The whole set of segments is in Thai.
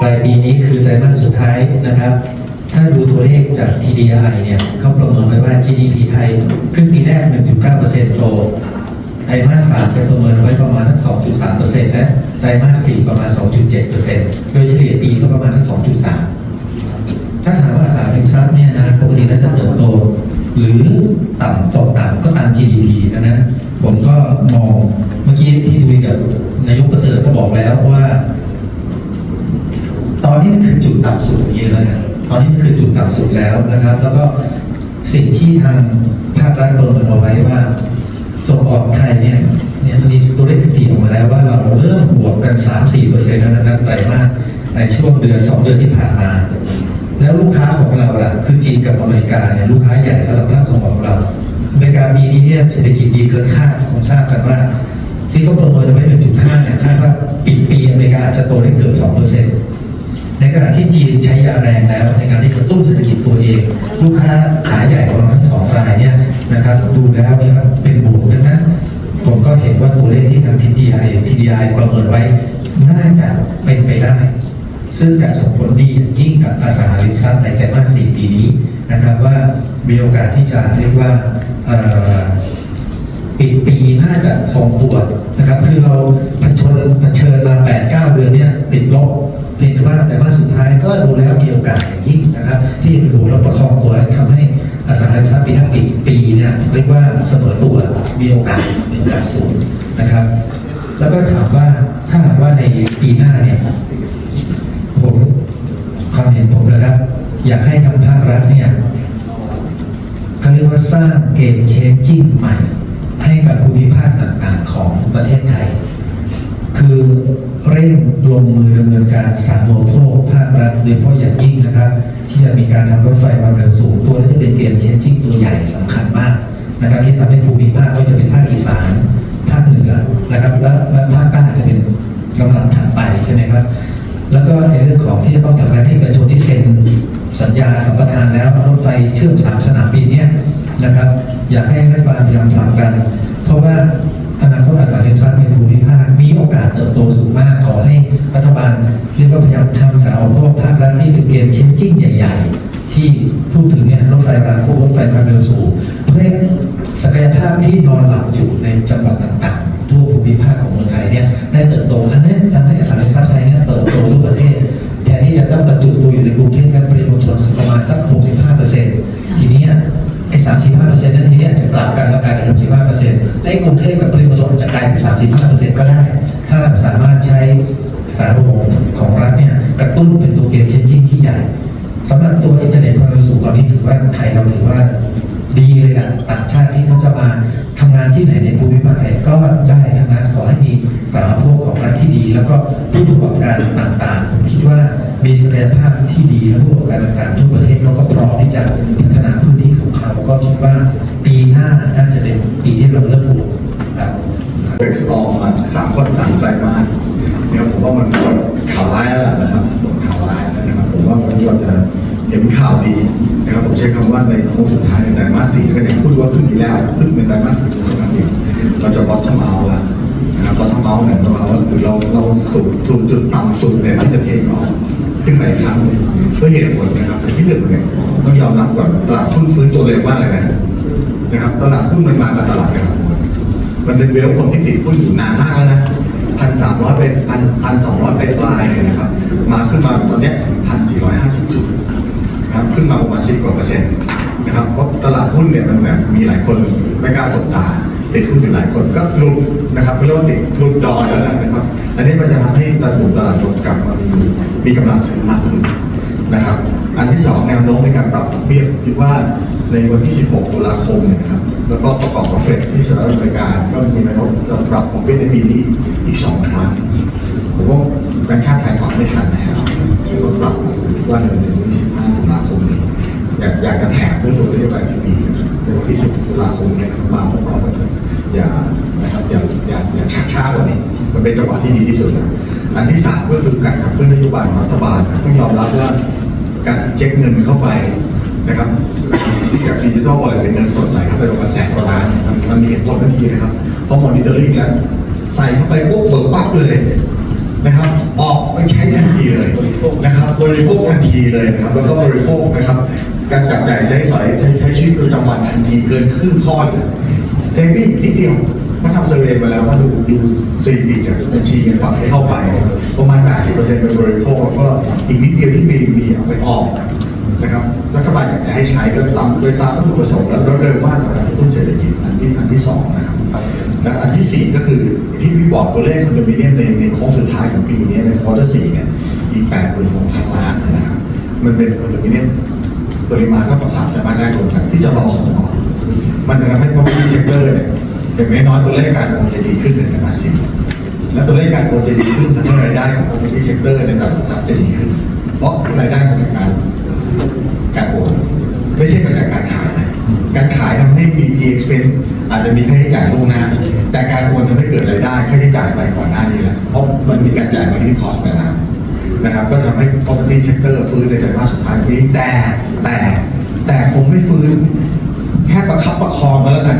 ปลายปีนี้คือไตรมาสสุดท้ายนะครับ ถ้าดูตัวเลขจาก TDI เนี่ยเขาประเมินไว้ว่า GDP ไทยครึ่งปีแรก 1.9%โตไตรมาสสามเป็นประเมินไว้ประมาณทั้ง 2.3%และไตรมาสสี่ประมาณ 2.7%โดยเฉลี่ยปีก็ประมาณทั้ง 2.3 ถ้าถามว่าสารรมทรัพย์เนี่ยนะปกติน่าจะเติบโต หรือต่ำตกต่ำก็ตาม GDP ดังนั้นผมก็มองเมื่อกี้ที่คุยกับนายกประเสริฐก็บอกแล้วว่า ตอนนี้มันคือจุดต่ำสุดอย่างนี้แล้วนะตอนนี้มันคือจุดต่ำสุดแล้วนะครับ แล้วก็สิ่งที่ทางภาครัฐประเมินเอาไว้ว่าส่งออกไทยเนี่ยเนี่ยมีตัวเลขสถิติออกมาแล้วว่าเราเริ่มบวกกัน 3-4%แล้วนะครับไตรมาสในช่วงเดือน 2 เดือนที่ผ่านมา แล้วลูกค้าของเราล่ะคือจีนกับอเมริกาเนี่ยลูกค้าใหญ่สำหรับภาคส่งออกเราอเมริกาปีนี้เนี่ยเศรษฐกิจดีเกินคาดคงทราบกันว่า ที่เขาประเมินไว้ 1.5 เนี่ยคาดว่าปีปีอเมริกาอาจจะโตได้เกือบ 2% ในขณะที่จีนใช้ยาแรงแล้ว ในการที่กระตุ้นเศรษฐกิจตัวเอง ลูกค้าขายใหญ่ของเราทั้งสองรายเนี่ยนะครับดูแล้วเนี่ยครับเป็นบวกดังนั้นผมก็เห็นว่าตัวเลขที่ทาง TDI TDI ประเมินไว้น่าจะเป็นไปได้ ซึ่งจะส่งผลดีอย่างยิ่งกับอสังหาริมทรัพย์ในไตรมาส4ปีนี้นะครับว่ามีโอกาสที่จะเรียกว่า เอ่อปีน่าจะทรงตัวนะครับ คือเราเผชิญเผชิญมา8 9เดือนเนี่ยติดลบติดว่าแต่ว่าสุดท้ายก็ดูแล้วมีโอกาสอย่างยิ่งนะครับ ที่จะดูแล้วประคองตัวทำให้อสังหาริมทรัพย์ปีหน้าปีปีเนี่ยเรียกว่าเสมอตัวมีโอกาสมีโอกาสสูงนะครับ แล้วก็ถามว่าถ้าหากว่าในปีหน้าเนี่ยผมความเห็นผมนะครับ อยากให้ทางภาครัฐเนี่ยเขาเรียกว่าสร้างเกมเชนจิ้งใหม่ ให้กับภูมิภาคต่างๆของประเทศไทย คือเร่งลงมือดำเนินการสาธารณโภคภาครัฐโดยเฉพาะอย่างยิ่งนะครับ ที่จะมีการทำรถไฟความเร็วสูงตัวนี้จะเป็นเกมเชนจิ้งตัวใหญ่สำคัญมากนะครับที่ทำให้ภูมิภาคไม่ว่าจะเป็นภาคอีสานภาคเหนือนะครับและและภาคใต้จะเป็นกำลังถัดไปใช่ไหมครับ แล้วก็ในเรื่องของที่จะต้องทำงานให้เอกชนที่เซ็นสัญญาสัมปทานแล้วรถไฟเชื่อมสามสนามบินเนี่ย นะครับ อยากให้รัฐบาลพยายามผลักดัน เพราะว่าอนาคตอสังหาริมทรัพย์ในภูมิภาคมีโอกาสเติบโตสูงมากขอให้รัฐบาลเรียกว่าพยายามทำสาธารณูปโภคภาครัฐที่เป็นเกมเชนจิ้งใหญ่ ๆ ที่พูดถึงเนี่ยรถไฟรางคู่รถไฟความเร็วสูงเพื่อศักยภาพที่นอนหลับอยู่ในจังหวัดต่างๆ เทพกับปริมณฑลจะกลายเป็น 35เปอร์เซ็นต์ก็ได้ ถ้าเราสามารถใช้สาธารณูปโภคของรัฐเนี่ยกระตุ้นเป็นตัวเกมเชนจิ้งที่ใหญ่สำหรับตัวอินเทอร์เน็ตความเร็วสูงตอนนี้ถือว่าไทยเราถือว่าดีเลยอะต่างชาติที่เขาจะมาทำงานที่ไหนในภูมิภาคไหนก็ได้ทั้งนั้นขอให้มีสาธารณูปโภคของรัฐที่ดี แล้วก็ผู้ประกอบการต่างๆผมคิดว่ามีศักยภาพที่ดีและผู้ประกอบการต่างๆทั่วประเทศเขาก็พร้อมที่จะพัฒนาพื้นที่ของเขาก็คิดว่าปีหน้าน่าจะเป็นปีที่เราเริ่มปลูก เบรกสตอร์มาสามคนสามไตรมาสเนี่ยผมว่ามันหมดข่าวร้ายแล้วล่ะนะครับข่าวร้ายแล้วนะครับ ผมว่าวันนี้เรจะเห็นข่าวดีนะครับผมใช้คำว่าในโค้งสุดท้ายในไตรมาสสี่ก็ยังพูดว่าขึ้นอีกแล้วขึ้นเป็นไตรมาสสี่เท่านั้นเองเราจะบอททอมเอาละนะครับบอททอมเอาเนี่ยเราเอาคือเราเราสูงสูงจุดต่ำสุดเนี่ยที่จะเทคออกขึ้นไปครั้งเพื่อเหตุผลนะครับแต่ที่หนึ่งเนี่ยต้องยอมรับก่อนตลาดหุ้นฟื้นตัวเร็วมากเลยนะนะครับตลาดหุ้นมันมากับตลาดนะครับ มันเป็นเวลคนที่ติดหุ้นอยู่นานมากแล้วนะพันสามร้อยเป็นพันพันสองร้อยไปปลายเนี่ยนะครับ มาขึ้นมาตอนนี้พันสี่ร้อยห้าสิบจุดนะครับขึ้นมาประมาณสิบกว่าเปอร์เซ็นต์นะครับเพราะตลาดหุ้นเนี่ยมันแบบมีหลายคนไม่กล้าสบตาติดหุ้นอยู่หลายคนก็หลุดนะครับเรียกว่าติดหลุดดอยแล้วนะครับ อันนี้มันจะทำให้ตลาดหุ้นตลาดลงกลับมามีมีกำลังซื้อมากขึ้นนะครับ อันที่สองแนวโน้มในการปรับเบี้ยคิดว่า ในวันที่ 16 ตุลาคมเนี่ยนะครับ แล้วก็ประกอบกับเฟดที่สหรัฐอเมริกาก็มีแนวโน้มจะปรับดอกเบี้ยในปีนี้อีกสองครั้ง ผมว่าแบงก์ชาติไทยปรับไม่ทันแล้วก็ปรับว่าในวันที่15ตุลาคมนี้อยากอยากจะแถมด้วยตัวนโยบายที่มีในวันที่16ตุลาคมเนี่ยมาพร้อมกันอย่านะครับอย่าอย่าอย่าชักช้ากว่านี้ มันเป็นจังหวะที่ดีที่สุดนะอันที่สามก็คือการขับเคลื่อนนโยบายของรัฐบาลต้องยอมรับว่าการเช็คเงินเข้าไป นะครับที่กับดิจิทัลวอลเล็ตเป็นเงินสดใส่เข้าไปประมาณแสนกว่าล้านมันมีเหตุผลทันทีนะครับเพราะมอนิเตอร์ลิงแล้วใส่เข้าไปปุ๊บเบิกปั๊บเลยนะครับออกไปใช้ทันทีเลยนะครับบริโภคทันทีเลยนะครับแล้วก็บริโภคนะครับ การจับจ่ายใช้สอยใช้ใช้ชีวิตประจำวันทันทีเกินครึ่งข้อเลยเซฟิ่งนิดเดียวมาทำเซอร์เวย์มาแล้วว่าดูดูสถิติจากบัญชีเงินฝากที่เข้าไป ประมาณ 80%เป็นบริโภคแล้วก็อีกนิดเดียวที่มีมีเอาไปออก นะครับรัฐบาลอยากจะให้ใช้ก็ตามโดยตามวัตถุประสงค์แล้วเร็วมากต่อการกระตุ้นเศรษฐกิจอันที่อันที่สองนะครับและอันที่สี่ก็คือที่พี่บอกตัวเลขคอนโดมิเนียมในในโค้งสุดท้ายของปีนี้ในควอเตอร์สี่เนี่ยอีกแปดหมื่นหกพันล้านนะครับมันเป็นคอนโดมิเนียมปริมาณก็กับสามแต่บ้านแรกรวมกันที่จะรอส่งออกมันจะทำให้ property sector เนี่ยอย่างน้อยตัวเลขการโอนจะดีขึ้นในไตรมาสสี่และตัวเลขการโอนจะดีขึ้นทำให้รายได้ของ property sector ในตลาดหลักทรัพย์จะดีขึ้น เพราะรายได้มาจากการ การโอนไม่ใช่มาจากการขายนะการขายทำให้มี P expense อาจจะมีค่าใช้จ่ายล่วงหน้า แต่การโอนทำให้เกิดรายได้ค่าใช้จ่ายไปก่อนหน้านี้แล้วเพราะมันมีการจ่ายมาที่คอร์สไปแล้วนะครับ ก็ทำให้ property sector ฟื้นในไตรมาสสุดท้ายนี้แต่แต่แต่คงไม่ฟื้น แค่ประคับประคองมาแล้วกัน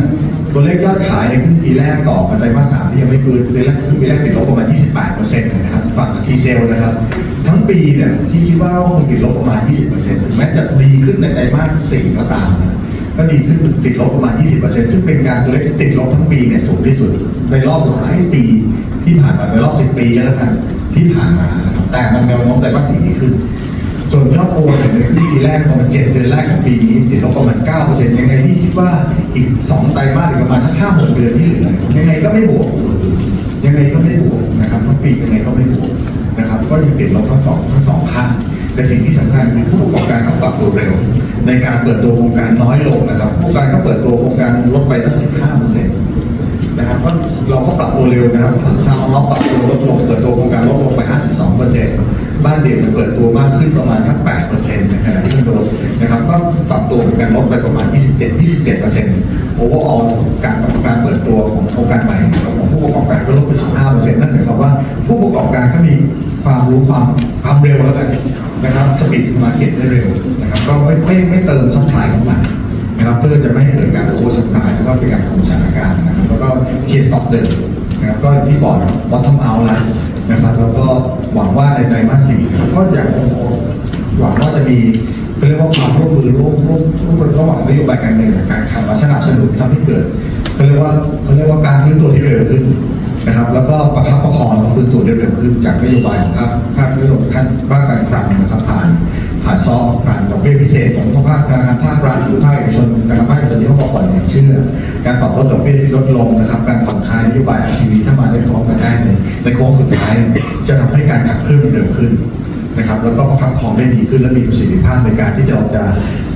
ตัวเลขยอดขายในครึ่งปีแรกต่อมาไตรมาสสามที่ยังไม่ฟื้นเดือนแรกครึ่งปีแรกติดลบประมาณ 28%นะครับฝั่งทีเซลนะครับ ทั้งปีเนี่ยที่คิดว่าคงติดลบประมาณ 20%ถึงแม้จะดีขึ้นในไตรมาสสี่ก็ตาม ก็ดีขึ้นติดลบประมาณ 20%ซึ่งเป็นการตัวเลขติดลบทั้งปีเนี่ยสูงที่สุด ในรอบหลายปีที่ผ่านมาในรอบ 10 ปีแล้วกันที่ผ่านมาแต่มันแนวโน้มไตรมาสสี่ดีขึ้น ส่วนยอดโอนเนี่ยในปีแรกประมาณเจ็ดเดือนแรกของปีนี้ติดลบประมาณเก้าเปอร์เซ็นต์ยังไงที่คิดว่าอีกสองไตรมาสอีกประมาณสักห้าหกเดือนที่เหลือยังไงก็ไม่บวกยังไงก็ไม่บวกนะครับทั้งปียังไงก็ไม่บวกนะครับก็ยังติดลบทั้งสองทั้งสองข้างแต่สิ่งที่สำคัญคือผู้ประกอบการเขาปรับตัวเร็ว ในการเปิดตัวโครงการน้อยลงนะครับผู้ประกอบการก็เปิดตัวโครงการลดไปตั้งสิบห้าเปอร์เซ็นต์นะครับก็เราก็ปรับตัวเร็วนะครับทางเราปรับตัวลดลงเปิดตัวโครงการลดลงไป 52เปอร์เซ็นต์ บ้านเดี่ยวจะเปิดตัวมากขึ้นประมาณสัก8เปอร์เซ็นต์ในขณะที่คอนโดนะครับก็ปรับตัวเหมือนกันลดไปประมาณ 27 27เปอร์เซ็นต์โอเวอร์ออลการการเปิดตัวของโครงการใหม่ของผู้ประกอบการก็ลดไป 15เปอร์เซ็นต์นั่นหมายความว่าผู้ประกอบการก็มีความรู้ความความเร็วแล้วกันนะครับสปีดมาเก็ตได้เร็วนะครับก็ไม่ไม่ไม่เติมซัพพลายเข้ามานะครับเพื่อจะไม่ให้เกิดการโค้ชสายแล้วก็เป็นการคุมสถานการณ์นะครับแล้วก็เคสต็อปเดิมนะครับก็ที่บอกวัตถุเอาแล้ว นะครับ แล้วก็หวังว่าในไตรมาสสี่นะครับก็อยากหวังว่าจะมีเขาเรียกว่าความร่วมมือร่วมร่วมร่วมระหว่างนโยบายการเงินกับการคลังมาสนับสนุนทำให้เกิดเขาเรียกว่าเขาเรียกว่าการฟื้นตัวที่เร็วขึ้นนะครับ แล้วก็ประคับประคองแล้วฟื้นตัวได้เร็วขึ้นจากนโยบายของภาคภาคนโยบายภาคการคลังนะครับผ่านผ่านซองผ่าน เบี้ยพิเศษของภาคธนาคารภาครัฐหรือภาคเอกชนนะครับภาคเอกชนที่เขาบอกปล่อยสินเชื่อ การปรับลดดอกเบี้ยที่ลดลงนะครับการผ่อนคลายนโยบายอาชีวีถ้ามาได้พร้อมกันได้ในในโค้งสุดท้ายจะทำให้การขับเคลื่อนเร็วขึ้นนะครับแล้วก็ประคับคองได้ดีขึ้นและมีประสิทธิภาพในการที่จะออกจะ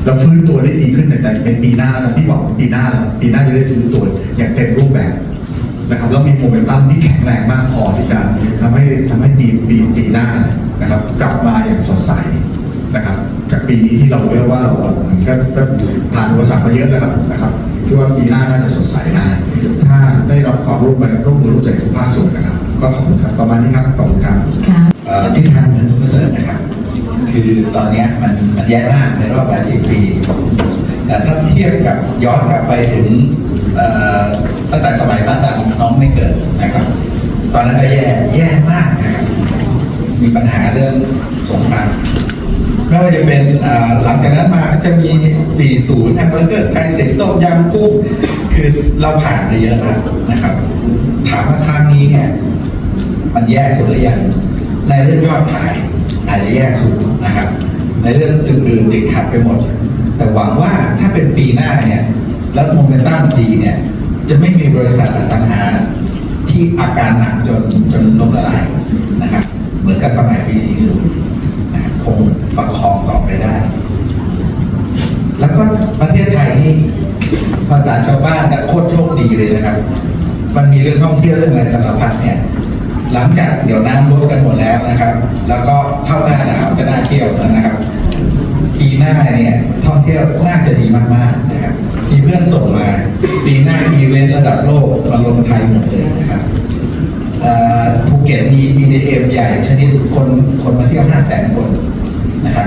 เราฟื้นตัวได้ดีขึ้นในแต่ในปีหน้าแล้วที่บอกปีหน้าแล้วปีหน้าจะได้ฟื้นตัวอย่างเต็มรูปแบบนะครับแล้วมีโมเมนตัมที่แข็งแรงมากพอที่จะทำให้ทำให้ปีปีปีหน้านะครับกลับมาอย่างสดใส นะครับจากปีนี้ที่เราเรียกว่าเราเหมือนกับก็ผ่านอุปสรรคมาเยอะแล้วครับนะครับที่ว่าปีหน้าน่าจะสดใสได้ถ้าได้รับความร่วมมือร่วมมือร่วมใจทุกภาคส่วนนะครับ ก็ขอบคุณครับประมาณนี้ครับขอบคุณครับค่ะเอ่อทิศทางเงินทุนเสริมนะครับ คือตอนเนี้ยมันมันแย่มากในรอบหลายสิบปี แต่ถ้าเทียบกับย้อนกลับไปถึงเอ่อตั้งแต่สมัยซัดดังน้องไม่เกิดนะครับ ตอนนั้นก็แย่แย่มากนะครับมีปัญหาเรื่องสงคราม ไม่ว่าจะเป็นหลังจากนั้นมาก็จะมี 40แฮมเบอร์เกอร์ไก่เสร็จต้มยำกุ้งคือเราผ่านไปเยอะแล้วนะครับ ถามว่าครั้งนี้เนี่ยมันแย่สุดหรือยังในเรื่องยอดขายอาจจะแย่สุดนะครับ ในเรื่องอื่นๆติดขัดไปหมด แต่หวังว่าถ้าเป็นปีหน้าเนี่ยแล้วโมเมนตัมดีเนี่ยจะไม่มีบริษัทอสังหาที่อาการหนักจนจนล้มละลายนะครับ เหมือนกับสมัยปี 40 นะครับ คงประคองต่อไปได้ แล้วก็ประเทศไทยนี่ภาษาชาวบ้านก็โคตรโชคดีเลยนะครับ มันมีเรื่องท่องเที่ยวเรื่องอะไรสารพัดเนี่ยหลังจากเดี๋ยวน้ำลดกันหมดแล้วนะครับ แล้วก็เข้าหน้าหนาวจะน่าเที่ยวแล้วนะครับปีหน้าเนี่ยท่องเที่ยวน่าจะดีมากๆนะครับมีเพื่อนส่งมา ปีหน้าอีเวนต์ระดับโลกมาลงไทยหมดเลยนะครับ ภูเก็ตมี EDM ใหญ่ชนิดคนคนมาเที่ยว5 0 0 0 0 0 คนนะครับ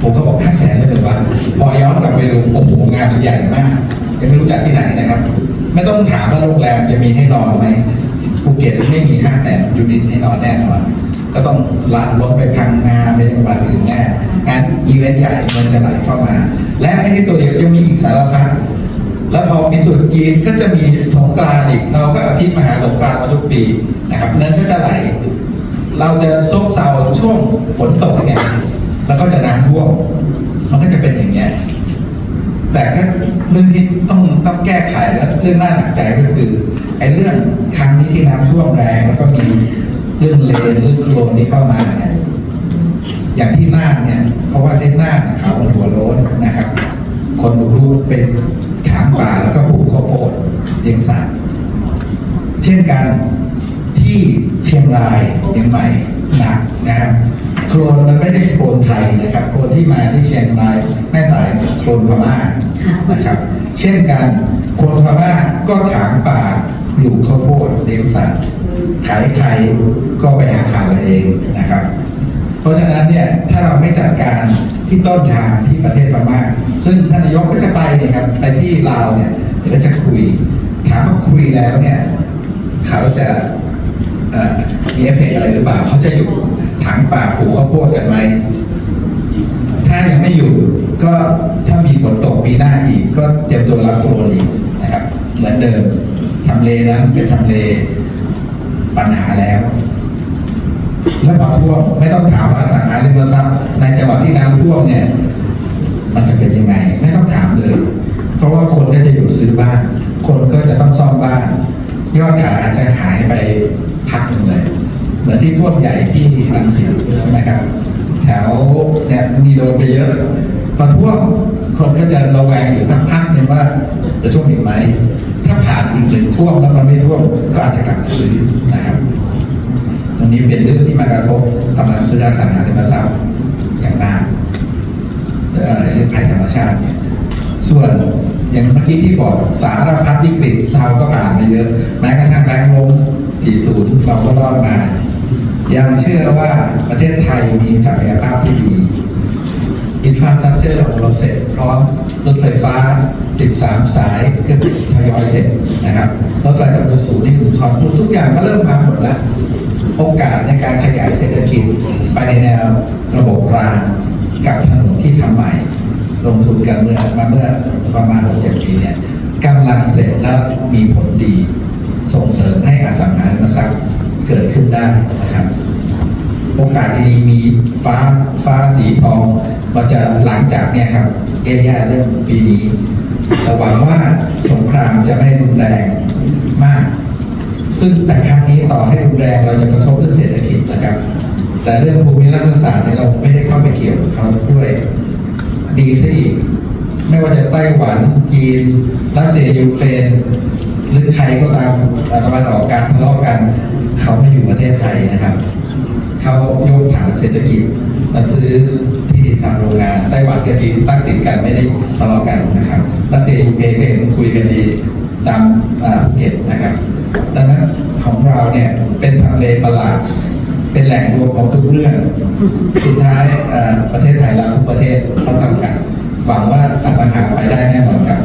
ผมก็บอก 5 0 0 0 0 0เลยเหรอวะพอย้อนกลับไปดูโอ้โหงานมันใหญ่มาก ยังไม่รู้จักที่ไหนนะครับ ไม่ต้องถามว่าโรงแรมจะมีให้นอนไหมภูเก็ตไม่มี5 0 0 0 0ยูนิตให้นอนแน่นอนก็ต้องลัดรถไปพังงานไปจังหวัดอื่นแน่งานอีเวนต์ใหญ่มันจะไหลเข้ามา และไม่ใช่ตัวเดียวยังมีอีกสารพัด แล้วพอมีตรุษจีนก็จะมีสงกรานอีก เราก็อภิมหาสงกรานมาทุกปีนะครับเงินก็จะไหล เราจะซบเซาช่วงฝนตกเนี่ยแล้วก็จะน้ำท่วมมันก็จะเป็นอย่างเงี้ยแต่ถ้าเรื่องที่ต้องต้องแก้ไขและเรื่องน่าหนักใจก็คือไอ้เรื่องครั้งนี้ที่น้ำท่วมแรงแล้วก็มีเรื่องเลนเรื่องโคลนที่เข้ามาเนี่ยอย่างที่น่านเนี่ย เพราะว่าที่น่านเขาบนหัวโล้นนะครับ คนบุกรุกเป็น ถางป่าแล้วก็ปลูกข้าวโพดเลี้ยงสัตว์เช่นกันที่เชียงรายเชียงใหม่หนักนะครับโคลนมันไม่ได้โคลนไทยนะครับโคลนที่มาที่เชียงรายแม่สายโคลนพม่านะครับ เช่นกันโคลนพม่าก็ถางป่าปลูกข้าวโพดเลี้ยงสัตว์ขายไข่ก็ไปหาข่าวกันเองนะครับ เพราะฉะนั้นเนี่ยถ้าเราไม่จัดการ ที่ต้นทางที่ประเทศพม่าซึ่งท่านนายกก็จะไปเนี่ยครับไปที่ลาวเนี่ยก็จะคุย ถามว่าคุยแล้วเนี่ยเขาจะมีเอฟเฟกต์อะไรหรือเปล่าเขาจะอยู่ถางป่าปลูกข้าวโพดกันไหมถ้ายังไม่อยู่ก็ถ้ามีฝนตกปีหน้าอีก ก็เตรียมตัวรับตัวอีกนะครับ เหมือนเดิมทำเลนั้นเป็นทำเลปัญหาแล้ว แล้วพอท่วไม่ต้องถามว่า ที่น้ำท่วมเนี่ย มันจะเป็นยังไงไม่ต้องถามเลย เพราะว่าคนก็จะอยู่ซื้อบ้าน คนก็จะต้องซ่อมบ้าน ยอดขายอาจจะหายไปพักหนึ่งเลย เหมือนที่ท่วมใหญ่ที่รังสิตใช่ไหมครับ แถวเนี่ยมีโดนไปเยอะพอท่วมคนก็จะระแวงอยู่สักพักหนึ่งว่าจะท่วมอีกไหม ถ้าผ่านอีกหนึ่งท่วมแล้วมันไม่ท่วมก็อาจจะกลับมาซื้อนะครับ ตรงนี้เป็นเรื่องที่มากระทบกำลังซื้ออสังหาริมทรัพย์อย่างมาก เอ่อเรื่องภัยธรรม ชาติเนี่ยส่วนอย่างเมื่อกี้ที่บอกสารพัดวิกฤตเราก็ผ่านมาเยอะแม้กระทั่งแบงก์ล้ม40 เราก็รอดมายังเชื่อว่าประเทศไทยมีศักยภาพที่ดีอินฟราสตรักเจอร์ของเราเสร็จพร้อมรถไฟฟ้า 13 สายก็ทยอยเสร็จนะครับรถไฟความเร็วสูงนี่คือทอนทุกอย่างก็เริ่มมาหมดแล้ว โอกาสในการขยายเศรษฐกิจไปในแนวระบบรางกับถนนที่ทำใหม่ ลงทุนกันเมื่อมาเมื่อประมาณ6-7ปีเนี่ยกำลังเสร็จแล้วมีผลดี ส่งเสริมให้อสังหาริมทรัพย์เกิดขึ้นได้นะครับโอกาสดีๆมีฟ้าฟ้าสีทองมันจะหลังจากเนี่ยครับแย่ๆเรื่องปีนี้แต่หวังว่าสงครามจะไม่รุนแรงมาก ซึ่งแต่ครั้งนี้ต่อให้รุนแรงเราจะกระทบเรื่องเศรษฐกิจนะครับ แต่เรื่องภูมิรัฐศาสตร์เนี่ยเราไม่ได้เข้าไปเกี่ยวกับเขาด้วย ดีซะอีกไม่ว่าจะไต้หวันจีนรัสเซียยูเครนหรือใครก็ตามตะวันออกกางทะเลาะกัน เขาไม่อยู่ประเทศไทยนะครับ เขายกฐานเศรษฐกิจมาซื้อที่ดินทำโรงงานไต้หวันกับจีนตั้งติดกันไม่ได้ทะเลาะกันนะครับรัสเซียยูเครนก็เห็นคุยกันดีตามภูเก็ตนะครับ ดังนั้นของเราเนี่ยเป็นทำเลประหลาด เป็นแหล่งรวมของทุกเรื่อง สุดท้ายประเทศไทยเราทุกประเทศเขาทำกัน หวังว่าอสังหาไปได้แน่นอนครับ